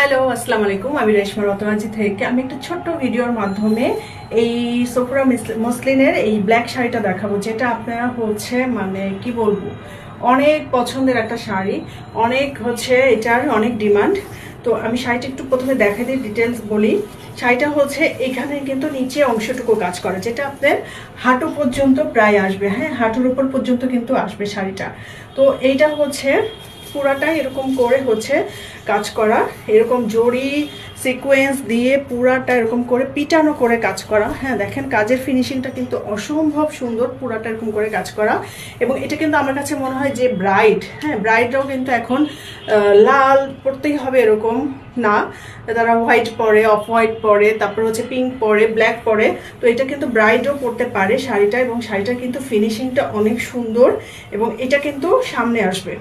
Hello, আসসালামু আলাইকুম। আমি রেশমা রতনাজি থেকে। আমি একটা ছোট্ট ভিডিওর মাধ্যমে এই সোফরা মসলিনের এই ব্ল্যাক শাড়িটা দেখাবো, যেটা আপনারা হচ্ছে মানে কি বলব, অনেক পছন্দের একটা শাড়ি, অনেক হচ্ছে এটার অনেক ডিমান্ড। তো আমি শাড়িটা একটু প্রথমে দেখাই দিই ডিটেলস বলি। শাড়িটা হচ্ছে এখানে কিন্তু নিচে অংশটুকু কাজ করে, যেটা আপনার হাঁটু পর্যন্ত প্রায় আসবে। হ্যাঁ হাঁটুর উপর পর্যন্ত কিন্তু আসবে শাড়িটা। তো এইটা হচ্ছে পুরাটাই এরকম করে হচ্ছে কাজ করা। এরকম জড়ি সিকোয়েন্স দিয়ে পুরাটা এরকম করে পিটানো করে কাজ করা। হ্যাঁ দেখেন কাজের ফিনিশিংটা কিন্তু অসম্ভব সুন্দর পুরাটা এরকম করে কাজ করা। এবং এটা কিন্তু আমার কাছে মনে হয় যে ব্রাইড হ্যাঁ ব্রাইডরাও কিন্তু এখন লাল পরতেই হবে এরকম, না। তারা হোয়াইট পরে অফ হোয়াইট পরে, তারপর হচ্ছে পিঙ্ক পরে ব্ল্যাক পরে। তো এটা কিন্তু ব্রাইডও পরতে পারে শাড়িটা এবং শাড়িটা কিন্তু ফিনিশিংটা অনেক সুন্দর এবং এটা কিন্তু সামনে আসবে।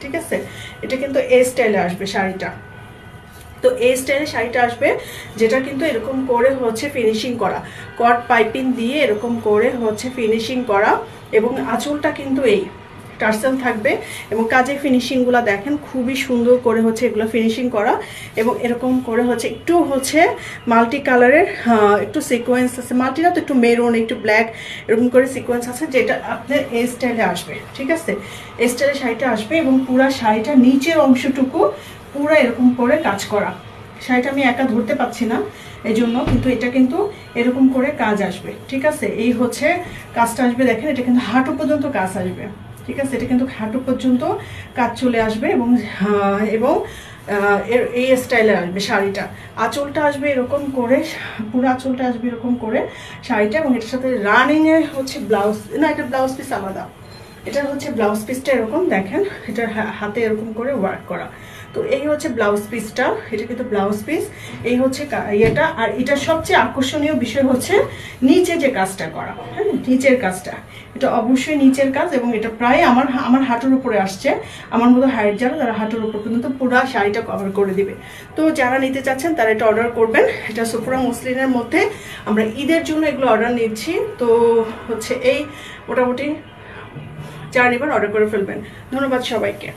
ঠিক আছে? এটা কিন্তু এ স্টাইলে আসবে শাড়িটা। তো এই স্টাইলে শাড়িটা আসবে, যেটা কিন্তু এরকম করে হচ্ছে ফিনিশিং করা। কট পাইপিং দিয়ে এরকম করে হচ্ছে ফিনিশিং করা এবং আঁচলটা কিন্তু এই। টার্সেল থাকবে এবং কাজের ফিনিশিংগুলো দেখেন, খুবই সুন্দর করে হচ্ছে এগুলো ফিনিশিং করা এবং এরকম করে হচ্ছে একটু হচ্ছে মাল্টি কালারের একটু সিকোয়েন্স আছে। মাল্টি না তো একটু মেরুন একটু ব্ল্যাক এরকম করে সিকোয়েন্স আছে যেটা আপনার এই স্টাইলে আসবে, ঠিক আছে? এই স্টাইলে শাড়িটা আসবে এবং পুরা শাড়িটা নিচের অংশটুকু পুরো এরকম করে কাজ করা। শাড়িটা আমি একা ধরতে পাচ্ছি না এই জন্য কিন্তু এটা কিন্তু এরকম করে কাজ আসবে, ঠিক আছে? এই হচ্ছে কাজটা আসবে, দেখেন, এটা কিন্তু হাঁটু পর্যন্ত কাজ আসবে। ঠিক আছে, এটা কিন্তু হাঁটু পর্যন্ত কাজ চলে আসবে এবং এবং এর, এই স্টাইলে আসবে শাড়িটা। আঁচলটা আসবে এরকম করে, পুরো আঁচলটা আসবে এরকম করে শাড়িটা এবং এটার সাথে রানিংয়ে হচ্ছে ব্লাউজ না, এটা ব্লাউজ পিস আলাদা। এটা হচ্ছে ব্লাউজ পিসটা এরকম, দেখেন এটা হাতে এরকম করে ওয়ার্ক করা। তো এই হচ্ছে ব্লাউজ পিসটা এটা কিন্তু ব্লাউজ পিস এই হচ্ছে ইয়েটা, আর এটা সবচেয়ে আকর্ষণীয় বিষয় হচ্ছে নিচে যে কাজটা করা হ্যাঁ নিচের কাজটা। এটা অবশ্যই নিচের কাজ এবং এটা প্রায় আমার আমার হাঁটুর উপরে আসছে, আমার মতো হাইট যারা, তারা হাঁটুর উপর পর্যন্ত পুরো শাড়িটা কভার করে দিবে। তো যারা নিতে চাচ্ছেন, তারা এটা অর্ডার করবেন, এটা সুপুরা মুসলিনের মধ্যে। আমরা ঈদের জন্য এগুলো অর্ডার নিচ্ছি, তো হচ্ছে এই মোটামুটি যারা নেবেন অর্ডার করে ফেলবেন। ধন্যবাদ সবাইকে।